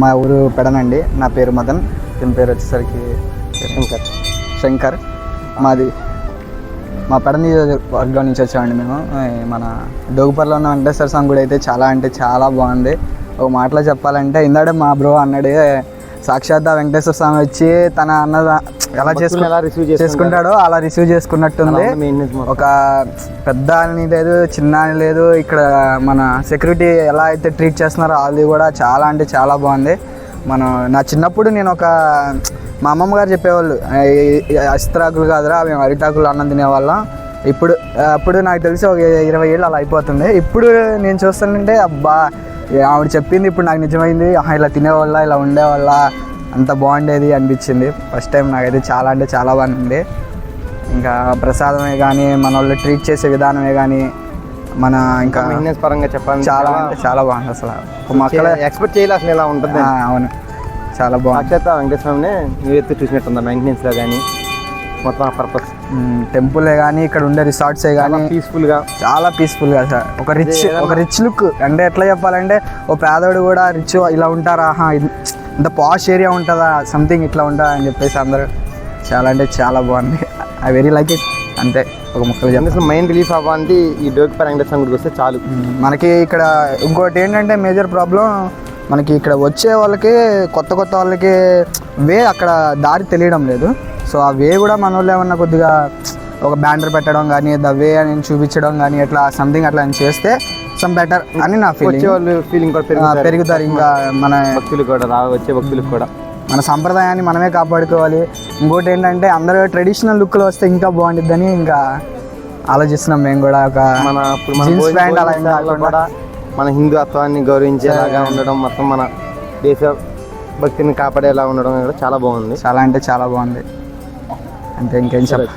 మా ఊరు పెడనండి. నా పేరు మదన్. దీని పేరు వచ్చేసరికి శంకర్. శంకర్. మాది మా పెడ వర్గం నుంచి వచ్చామండి మేము. మన డోగుపర్లో ఉన్న వెంకటేశ్వర స్వామి గుడి అయితే చాలా అంటే చాలా బాగుంది. ఒక మాటలో చెప్పాలంటే ఇందాడే మా బ్రో అన్నాడు సాక్షాత్ ఆ వెంకటేశ్వర స్వామి వచ్చి తన అన్న ఎలా చేసుకు ఎలా రిసీవ్ చేసుకుంటాడో? అలా రిసీవ్ చేసుకున్నట్టుంది. ఒక పెద్ద అని లేదు చిన్న అని లేదు ఇక్కడ మన సెక్యూరిటీ ఎలా అయితే ట్రీట్ చేస్తున్నారో అది కూడా చాలా అంటే చాలా బాగుంది. మనం నా చిన్నప్పుడు నేను ఒక మా అమ్మమ్మ గారు చెప్పేవాళ్ళు అస్త్రాకులు కాదురా మేము అరిటాకులు అన్నం తినేవాళ్ళం. ఇప్పుడు అప్పుడు నాకు తెలిసి ఒక ఇరవై ఏళ్ళు అలా అయిపోతుంది. ఇప్పుడు నేను చూస్తానంటే అబ్బా ఆవిడ చెప్పింది ఇప్పుడు నాకు నిజమైంది. ఇలా తినేవాళ్ళ ఇలా ఉండేవాళ్ళ అంత బాగుండేది అనిపించింది. ఫస్ట్ టైం నాకైతే చాలా అంటే చాలా బాగుంది ఇంకా ప్రసాదమే కానీ మన వాళ్ళు ట్రీట్ చేసే విధానమే కానీ మన ఇంకా మెయింటెనెన్స్ పరంగా చెప్పాలి చాలా అంటే చాలా బాగుంది అసలు. మక్కల ఎక్స్పెక్ట్ చేయాలి అసలు ఇలా ఉంటుంది అవును. చాలా బాగుంది. సాక్షాత్ వెంకటేశ్వరనే నువ్వెత్తు చూసినట్టుందా మెయింటెనెన్స్లో కానీ మొత్తం పర్పస్ టెంపులే కానీ ఇక్కడ ఉండే రిసార్ట్సే కానీ పీస్ఫుల్గా. చాలా పీస్ఫుల్గా సార్. ఒక రిచ్ ఒక రిచ్ లుక్ అంటే ఎట్లా చెప్పాలంటే ఓ పేదోడు కూడా రిచ్ ఇలా ఉంటారా? ఇంత పాష్ ఏరియా ఉంటుందా? సంథింగ్ ఇట్లా ఉంటుందా అని చెప్పేసి అందరూ చాలా అంటే చాలా బాగుంది. ఐ వెరీ లైక్ ఇట్ అంతే ఒక ముక్కలు చెప్పాలి. అసలు మైండ్ రిలీఫ్ అవ్వాలంటే ఈ డోకి గుడికి వస్తే చాలు. మనకి ఇక్కడ ఇంకోటి ఏంటంటే మేజర్ ప్రాబ్లం మనకి ఇక్కడ వచ్చే వాళ్ళకి కొత్త కొత్త వాళ్ళకి వే అక్కడ దారి తెలియడం లేదు. సో ఆ వే కూడా మన వాళ్ళు ఏమన్నా కొద్దిగా ఒక బ్యానర్ పెట్టడం కానీ ద వే అని చూపించడం కానీ అట్లా సంథింగ్ అట్లా అని చేస్తే సమ్ బెటర్ అని నా ఫీలింగ్ వాళ్ళు ఫీలింగ్ కూడా పెరుగుతారు. ఇంకా మన భక్తులు కూడా రా వచ్చే భక్తులకు కూడా. మన సంప్రదాయాన్ని మనమే కాపాడుకోవాలి. ఇంకోటి ఏంటంటే అందరూ ట్రెడిషనల్ లుక్లో వస్తే ఇంకా బాగుంటుందని ఇంకా ఆలోచిస్తున్నాం మేము కూడా ఒక మన జీన్స్ ప్యాంట్ అలా కూడా మన హిందుత్వాన్ని గౌరవించేలాగా ఉండడం మొత్తం మన దేశ భక్తిని కాపాడేలా ఉండడం కూడా చాలా బాగుంది. చాలా అంటే చాలా బాగుంది. అంతే ఇంకేం చెప్ప